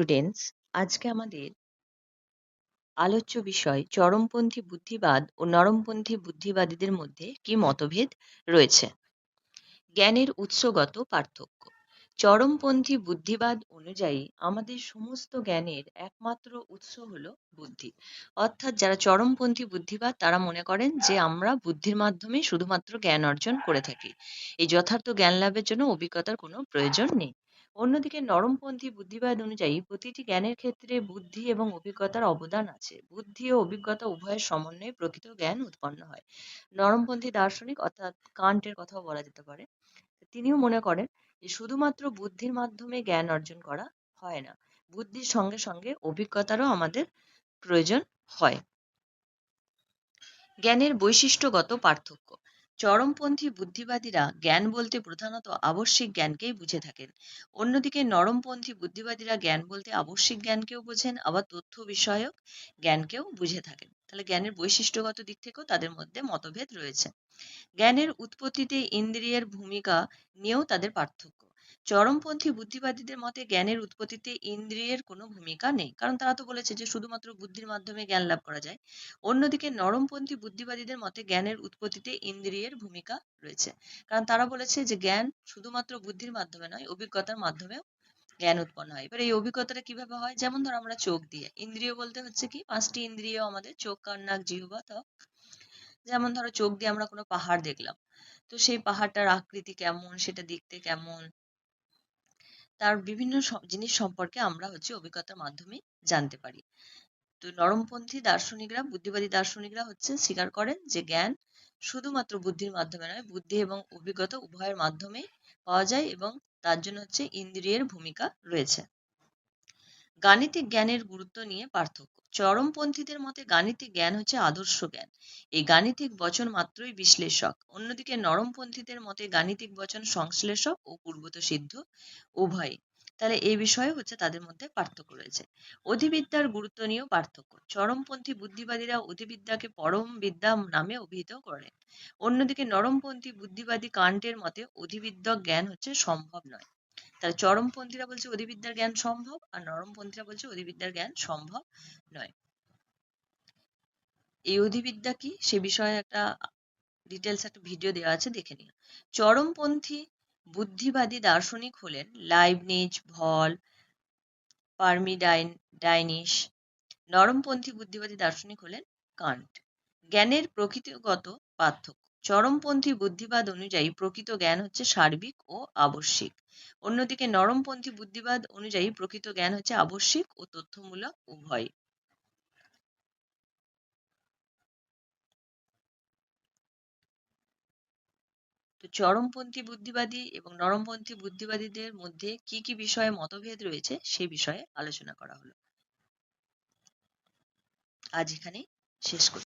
Students আজকে আমাদের আলোচ্য বিষয় চরমপন্থী বুদ্ধিবাদ ও নরমপন্থী বুদ্ধিবাদীদের মধ্যে কি মতভেদ রয়েছে? জ্ঞানের উৎসগত পার্থক্য। চরমপন্থী বুদ্ধিবাদ অনুযায়ী আমাদের সমস্ত জ্ঞানের একমাত্র উৎস হলো বুদ্ধি। অর্থাৎ যারা চরমপন্থী বুদ্ধিবাদ, তারা মনে করেন যে আমরা বুদ্ধির মাধ্যমে শুধুমাত্র জ্ঞান অর্জন করে থাকি। এই যথার্থ জ্ঞান লাভের জন্য অভিজ্ঞতার কোনো প্রয়োজন নেই। অন্যদিকে নরমপন্থী বুদ্ধিবাদ অনুযায়ী প্রতিটি জ্ঞানের ক্ষেত্রে বুদ্ধি এবং অভিজ্ঞতার অবদান আছে। বুদ্ধি ও অভিজ্ঞতা উভয়ের সমন্বয়ে প্রকৃত জ্ঞান উৎপন্ন হয়। নরমপন্থী দার্শনিক অর্থাৎ কান্টের কথাও বলা যেতে পারে। তিনিও মনে করেন যে শুধুমাত্র বুদ্ধির মাধ্যমে জ্ঞান অর্জন করা হয় না, বুদ্ধির সঙ্গে সঙ্গে অভিজ্ঞতারও আমাদের প্রয়োজন হয়। জ্ঞানের বৈশিষ্ট্যগত পার্থক্য। চরমপন্থী বুদ্ধিবাদীরা জ্ঞান বলতে প্রধানত আবশ্যিক জ্ঞানকেই বুঝে থাকেন। অন্যদিকে নরমপন্থী বুদ্ধিবাদীরা জ্ঞান বলতে আবশ্যিক জ্ঞানকেও বোঝেন, আবার তথ্য বিষয়ক জ্ঞানকেও বুঝে থাকেন। তাহলে জ্ঞানের বৈশিষ্ট্যগত দিক থেকেও তাদের মধ্যে মতভেদ রয়েছে। জ্ঞানের উৎপত্তিতে ইন্দ্রিয়ের ভূমিকা নিয়েও তাদের পার্থক্য। চরমপন্থী বুদ্ধিবাদীদের মতে জ্ঞানের উৎপত্তিতে ইন্দ্রিয়ের কোনো ভূমিকা নেই। কারণ তারা তো বলেছে যে শুধুমাত্র বুদ্ধির মাধ্যমে জ্ঞান লাভ করা যায়। অন্যদিকে নরমপন্থী বুদ্ধিবাদীদের মতে জ্ঞানের উৎপত্তিতে ইন্দ্রিয়ের ভূমিকা রয়েছে। কারণ তারা বলেছে যে জ্ঞান শুধুমাত্র বুদ্ধির মাধ্যমে নয়, অভিজ্ঞতার মাধ্যমেও জ্ঞান উৎপন্ন হয়। এবার এই অভিজ্ঞতাটা কীভাবে হয়? যেমন ধর আমরা চোখ দিয়ে, ইন্দ্রিয় বলতে হচ্ছে কি? পাঁচটি ইন্দ্রিয় আমাদের, চোখ, কান, নাক, জিহ্বা, ত্বক। যেমন ধরো চোখ দিয়ে আমরা কোনো পাহাড় দেখলাম, তো সেই পাহাড়টার আকৃতি কেমন, সেটা দেখতে কেমন? তার বিভিন্ন জিনিস সম্পর্কে আমরা হচ্ছে অভিজ্ঞতার মাধ্যমে জানতে পারি। তো নরমপন্থী দার্শনিকরা, বুদ্ধিবাদী দার্শনিকরা হচ্ছে স্বীকার করেন যে জ্ঞান শুধুমাত্র বুদ্ধির মাধ্যমে নয়, বুদ্ধি এবং অভিজ্ঞতা উভয়ের মাধ্যমেই পাওয়া যায় এবং তার জন্য হচ্ছে ইন্দ্রিয়ের ভূমিকা রয়েছে। গাণিতিক জ্ঞানের গুরুত্ব নিয়ে পার্থক্য। চরমপন্থীদের মতে গাণিতিক জ্ঞান হচ্ছে আদর্শ জ্ঞান। এই গাণিতিক বচন মাত্রই বিশ্লেষক। অন্যদিকে নরমপন্থীদের মতে গাণিতিক বচন সংশ্লেষক ও পূর্বত সিদ্ধ উভয় তাহলে এই বিষয়ে হচ্ছে তাদের মধ্যে পার্থক্য রয়েছে। অধিবিদ্যার গুরুত্ব নিয়েও পার্থক্য। চরমপন্থী বুদ্ধিবাদীরা অধিবিদ্যাকে পরম বিদ্যা নামে অভিহিত করেন। অন্যদিকে নরমপন্থী বুদ্ধিবাদী কান্টের মতে অধিবিদ্যক জ্ঞান হচ্ছে সম্ভব নয়। তাহলে চরমপন্থীরা বলছে অধিবিদ্যার জ্ঞান সম্ভব আর নরমপন্থীরা বলছে অধিবিদ্যার জ্ঞান সম্ভব নয়। এই অধিবিদ্যা কি? সে বিষয়ে একটা ডিটেলস একটা ভিডিও দেওয়া আছে, দেখে নিও। চরমপন্থী বুদ্ধিবাদী দার্শনিক হলেন লাইবনিজ, ভল, পারমিডাইন, ডাইনিশ। নরমপন্থী বুদ্ধিবাদী দার্শনিক হলেন কান্ট। জ্ঞানের প্রকৃতিগত পার্থক্য। চরমপন্থী বুদ্ধিবাদ অনুযায়ী প্রকৃত জ্ঞান হচ্ছে সার্বিক ও আবশ্যিক। অন্যদিকে নরমপন্থী বুদ্ধিবাদ অনুযায়ী প্রকৃত জ্ঞান হচ্ছে আবশ্যিক ও তথ্যমূলক উভয়। তো চরমপন্থী বুদ্ধিবাদী এবং নরমপন্থী বুদ্ধিবাদীদের মধ্যে কি কি বিষয়ে মতভেদ রয়েছে সে বিষয়ে আলোচনা করা হলো। আজ এখানে শেষ করি